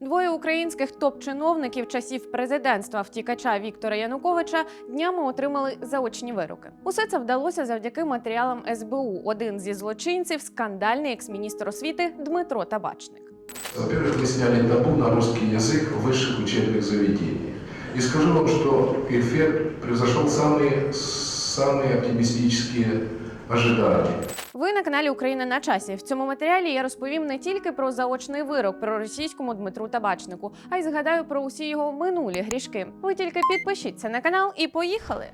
Двоє українських топ-чиновників часів президентства втікача Віктора Януковича днями отримали заочні вироки. Усе це вдалося завдяки матеріалам СБУ. Один зі злочинців скандальний екс-міністр освіти Дмитро Табачник. Во-первых, мы сняли табу на русский язык в высших учебных заведениях. И скажу вам, что эффект превзошел самые, самые оптимистические ожидания. Ви на каналі Україна на часі. В цьому матеріалі я розповім не тільки про заочний вирок про російському Дмитру Табачнику, а й згадаю про усі його минулі грішки. Ви тільки підпишіться на канал і поїхали.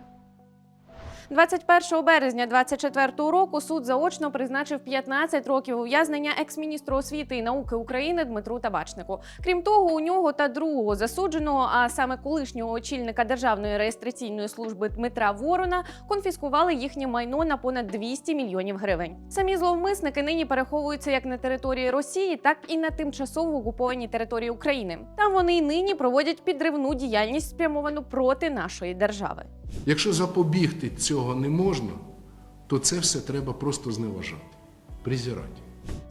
21 березня 24 року суд заочно призначив 15 років ув'язнення екс-міністру освіти і науки України Дмитру Табачнику. Крім того, у нього та другого засудженого, а саме колишнього очільника Державної реєстраційної служби Дмитра Ворона, конфіскували їхнє майно на понад 200 мільйонів гривень. Самі зловмисники нині переховуються як на території Росії, так і на тимчасово окупованій території України. Там вони й нині проводять підривну діяльність спрямовану проти нашої держави. Якщо запобігти цього не можна, то це все треба просто зневажати, презирати.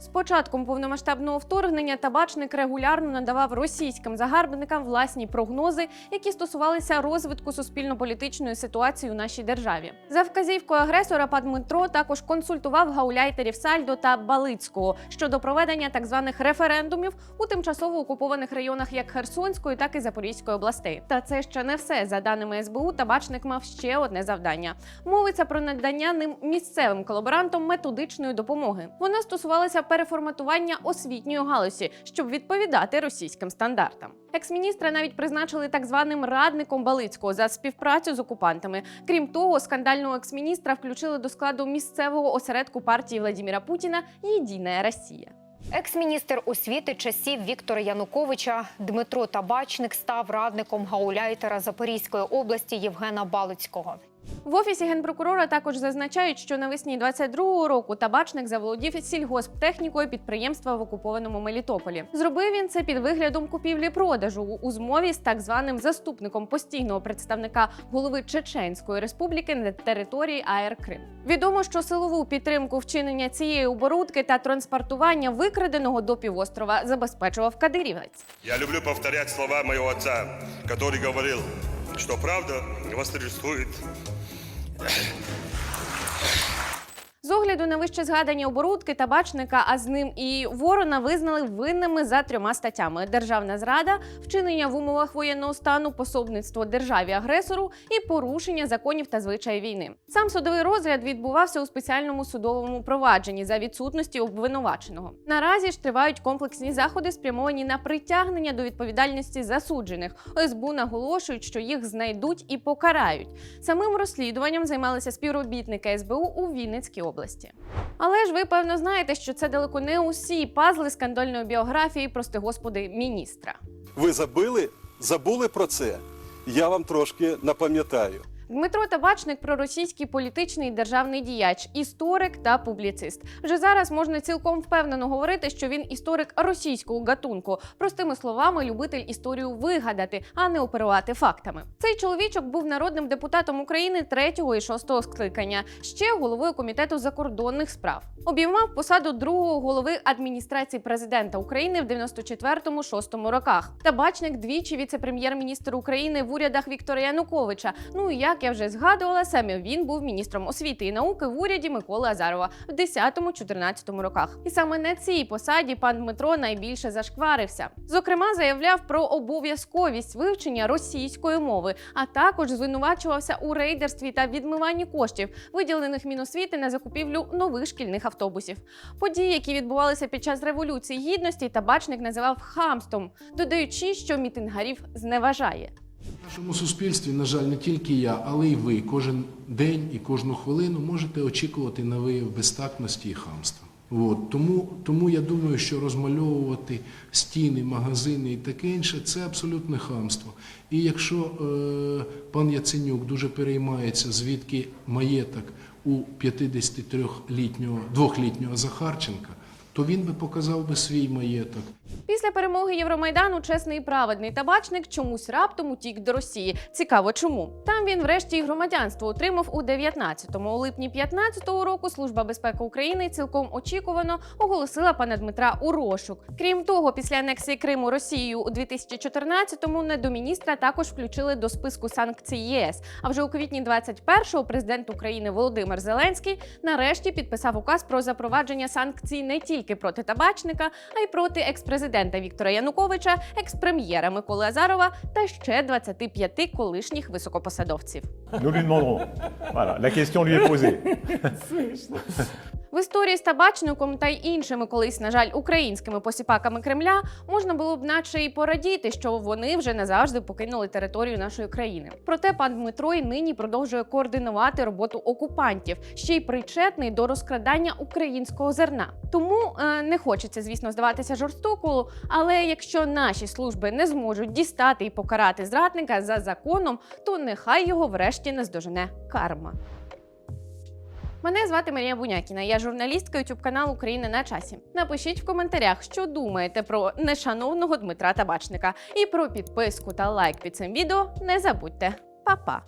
З початком повномасштабного вторгнення табачник регулярно надавав російським загарбникам власні прогнози, які стосувалися розвитку суспільно-політичної ситуації у нашій державі. За вказівкою агресора пан Дмитро також консультував гауляйтерів Сальдо та Балицького щодо проведення так званих референдумів у тимчасово окупованих районах як Херсонської, так і Запорізької областей. Та це ще не все. За даними СБУ, табачник мав ще одне завдання: мовиться про надання ним місцевим колаборантам методичної допомоги. Вона стосувалася переформатування освітньої галузі, щоб відповідати російським стандартам. Екс-міністра навіть призначили так званим радником Балицького за співпрацю з окупантами. Крім того, скандального екс-міністра включили до складу місцевого осередку партії Владіміра Путіна Єдина Росія. Екс-міністр освіти часів Віктора Януковича Дмитро Табачник став радником гауляйтера Запорізької області Євгена Балицького. В офісі генпрокурора також зазначають, що навесні 22-го року табачник заволодів сільгосптехнікою підприємства в окупованому Мелітополі. Зробив він це під виглядом купівлі-продажу у змові з так званим заступником постійного представника голови Чеченської республіки на території АР Крим. Відомо, що силову підтримку вчинення цієї оборудки та транспортування викраденого до півострова забезпечував кадирівець. Я люблю повторять слова моего отца, который говорил, что правда восторжествует. З огляду на вище згадані оборудки табачника, а з ним і ворона визнали винними за трьома статтями: державна зрада, вчинення в умовах воєнного стану, пособництво державі агресору і порушення законів та звичаїв війни. Сам судовий розгляд відбувався у спеціальному судовому провадженні за відсутності обвинуваченого. Наразі ж тривають комплексні заходи, спрямовані на притягнення до відповідальності засуджених. ОСБУ наголошують, що їх знайдуть і покарають. Самим розслідуванням займалися співробітники СБУ у Вінницькій області. Але ж ви певно знаєте, що це далеко не усі пазли скандальної біографії, прости господи, міністра. Ви забили? Забули про це? Я вам трошки напам'ятаю. Дмитро Табачник проросійський політичний і державний діяч, історик та публіцист. Вже зараз можна цілком впевнено говорити, що він історик російського гатунку. Простими словами, любитель історію вигадати, а не оперувати фактами. Цей чоловічок був народним депутатом України третього і шостого скликання, ще головою комітету закордонних справ. Обіймав посаду другого голови адміністрації президента України в 94-6 роках. Табачник двічі віце-прем'єр-міністр України в урядах Віктора Януковича. Ну і як я вже згадувала, саме він був міністром освіти і науки в уряді Миколи Азарова в 10-14 роках. І саме на цій посаді пан Дмитро найбільше зашкварився. Зокрема, заявляв про обов'язковість вивчення російської мови, а також звинувачувався у рейдерстві та відмиванні коштів, виділених Міносвіти на закупівлю нових шкільних автобусів. Події, які відбувалися під час революції гідності, табачник називав хамством, додаючи, що мітингарів зневажає. Нашому суспільстві, на жаль, не тільки я, але й ви кожен день і кожну хвилину можете очікувати на вияв безтактності і хамства. От. Тому, тому я думаю, що розмальовувати стіни, магазини і таке інше це абсолютне хамство. І якщо е, пан Яценюк дуже переймається, звідки маєток у 53-літнього, двохлітнього Захарченка, то він би показав би свій маєток. Після перемоги Євромайдану чесний і праведний табачник чомусь раптом утік до Росії. Цікаво, чому там він, врешті, і громадянство отримав у 19-му. У липні 15-го року Служба безпеки України цілком очікувано оголосила пана Дмитра у розшук. Крім того, після анексії Криму Росією у 2014-му недоміністра також включили до списку санкцій ЄС. А вже у квітні 21-го президент України Володимир Зеленський нарешті підписав указ про запровадження санкцій не тільки проти табачника, а й проти експрезидента Віктора Януковича, експрем'єра Миколи Азарова та ще 25 колишніх високопосадовців. Nous lui demanderons. Voilà, la question lui est posée. В історії з табачником та й іншими колись, на жаль, українськими посіпаками Кремля можна було б наче і порадіти, що вони вже назавжди покинули територію нашої країни. Проте пан Дмитро й нині продовжує координувати роботу окупантів, ще й причетний до розкрадання українського зерна. Тому е, не хочеться, звісно, здаватися жорстокою, але якщо наші служби не зможуть дістати і покарати зрадника за законом, то нехай його врешті наздожене карма. Мене звати Марія Бунякіна. Я журналістка youtube каналу Україна на часі. Напишіть в коментарях, що думаєте про нешановного Дмитра Табачника. І про підписку та лайк під цим відео не забудьте. Па-па!